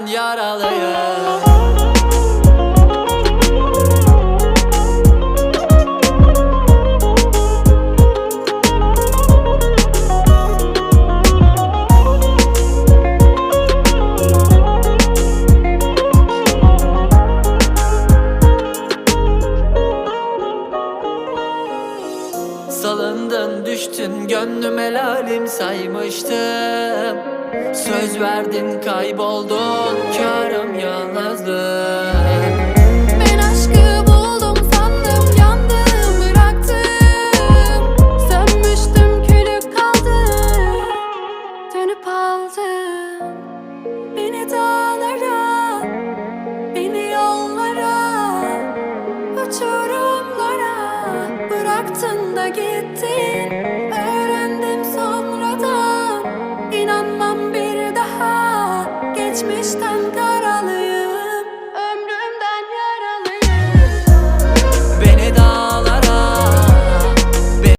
Ben yaralı. Alındın düştün gönlüme lalim saymıştım. Söz verdin kayboldun karım yalnızlık Dönüp aldım. Beni daha bıraktın da gittin Öğrendim sonradan. İnanmam bir daha Geçmişten karalıyım.